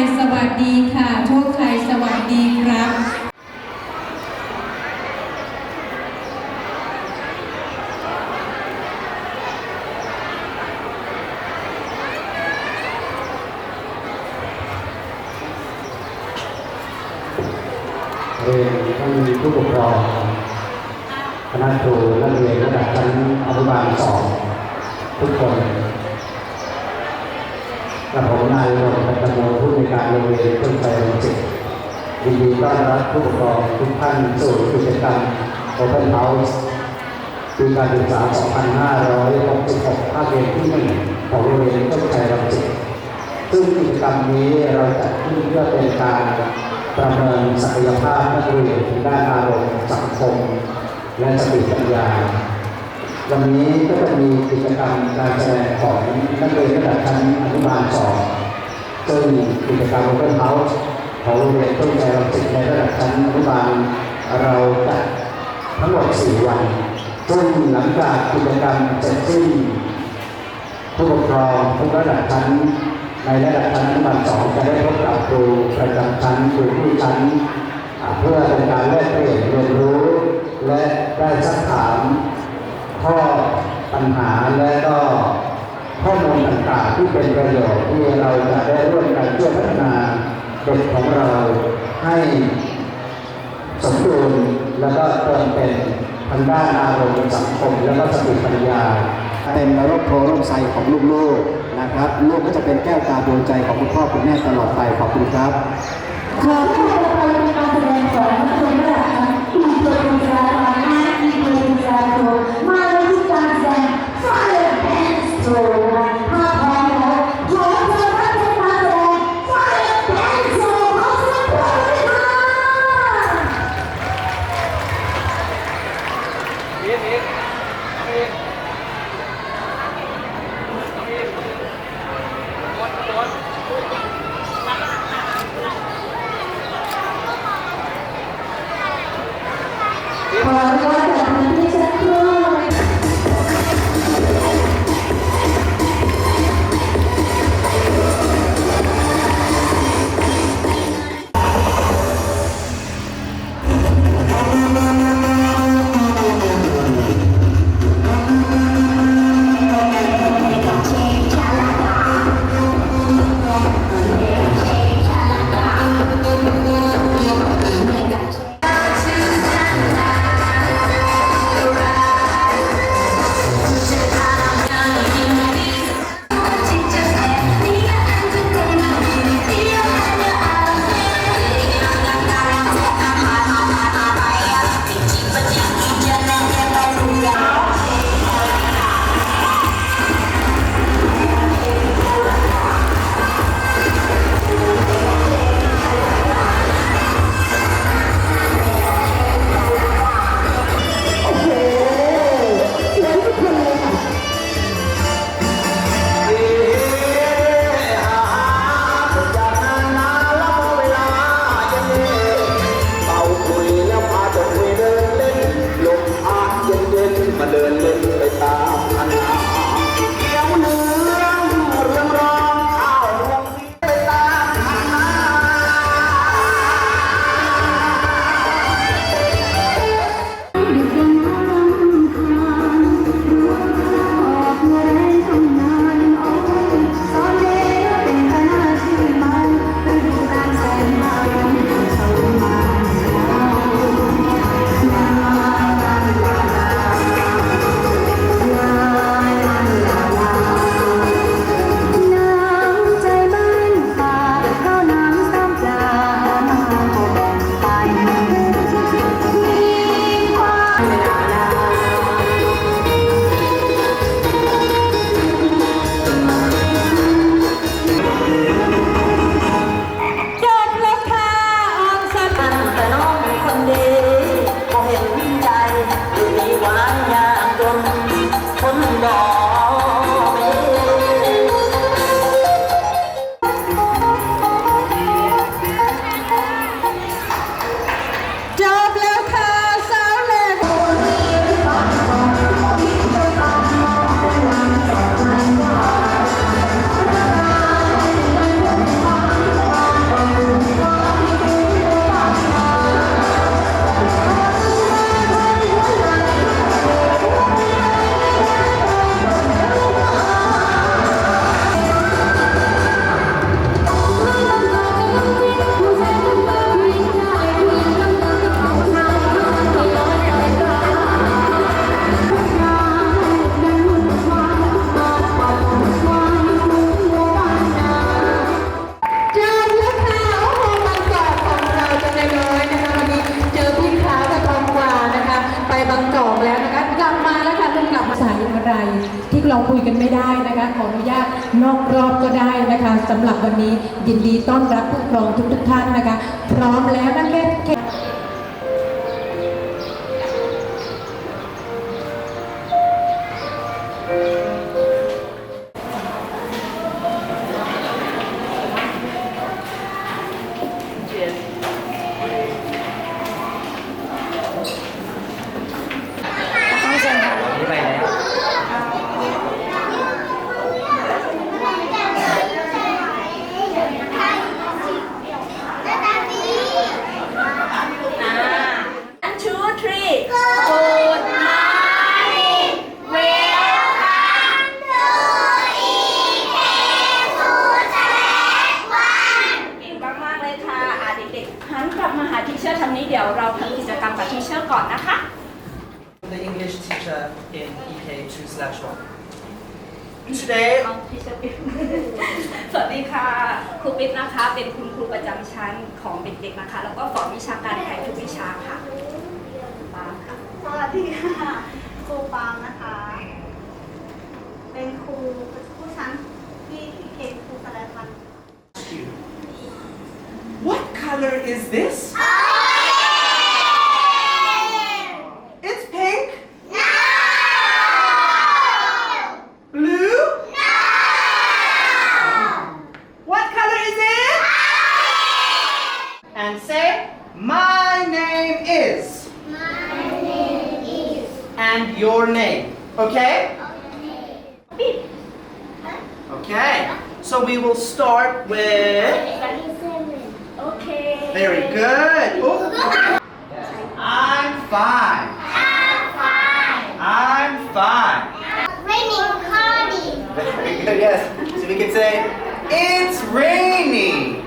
ยสวัสดีค่ะ โชคชัยสวัสดีครับเรียนท่านผู้ปกครองคณะครูนักเรียนระดับชั้นอนุบาลสองทุกคน และผมนายนนท์พัฒนโมผู้ในการโรงเรียนต้นไทรรังสิตยินดีต้อนรับผู้ปกครองทุกท่านสู่กิจกรรม Open House ปีการศึกษา 2566ภาคเรียนที่หนึ่งของโรงเรียนต้นไทรรังสิตซึ่งกิจกรรมนี้เราจัดขึ้นเพื่อเป็นการประเมินศักยภาพนักเรียนด้านอารมณ์สังคม และสติปัญญา วันนี้ก็จะมีกิจกรรมการแสดงของนักเรียนระดับชั้นอนุบาลสองซึ่งกิจกรรม Open House ของโรงเรียนต้นใจรังสิตในระดับชั้นอนุบาลเราจัดทั้งหมด4วันซึ่งหลังจากกิจกรรมเสร็จสิ้นผู้ปกครองทุกระดับชั้นในระดับชั้นอนุบาลสองจะได้พบกับครูประจำชั้นครูผู้ชั้นเพื่อเป็นการแลกเปลี่ยนเรียนรู้ และได้สักถาม ข้อปัญหาและก็ข้อมูลต่างๆที่เป็นประโยชน์ที่เราจะได้ร่วมกันช่วยพัฒนาเด็กของเราให้สมดุลแล้วก็เติมเป็นทางด้านอารมณ์สังคม แล้วก็สติปัญญาเป็นร่มโพร่มไทรของลูกๆนะครับลูกก็จะเป็นแก้วตาดวงใจของคุณพ่อคุณแม่ตลอดไปขอบคุณครับขอให้เราไปเป็นการแสดงของนักเรียนระดับชั้นปีโปรตุเกสและปีโปรตุเกสมาเล ทุกท่านนะคะ พร้อมแล้วนะกเล่ pressure in EK2 slash 1. Today, สวัสดีค่ะ ครูปิ๊กนะคะ เป็นคุณครูประจำชั้นของเด็กๆนะคะ แล้วก็สอนวิชาการไทยทุกวิชาค่ะปามค่ะ สวัสดีค่ะ ครูปางนะคะ เป็นครูผู้ชั้นที่เก่งครูสารพัน What color is this? Okay. So we will start with. Okay. Very good. Ooh. I'm fine. I'm fine. I'm fine. Raining, Connie. Very good. Yes. So we can say it's raining.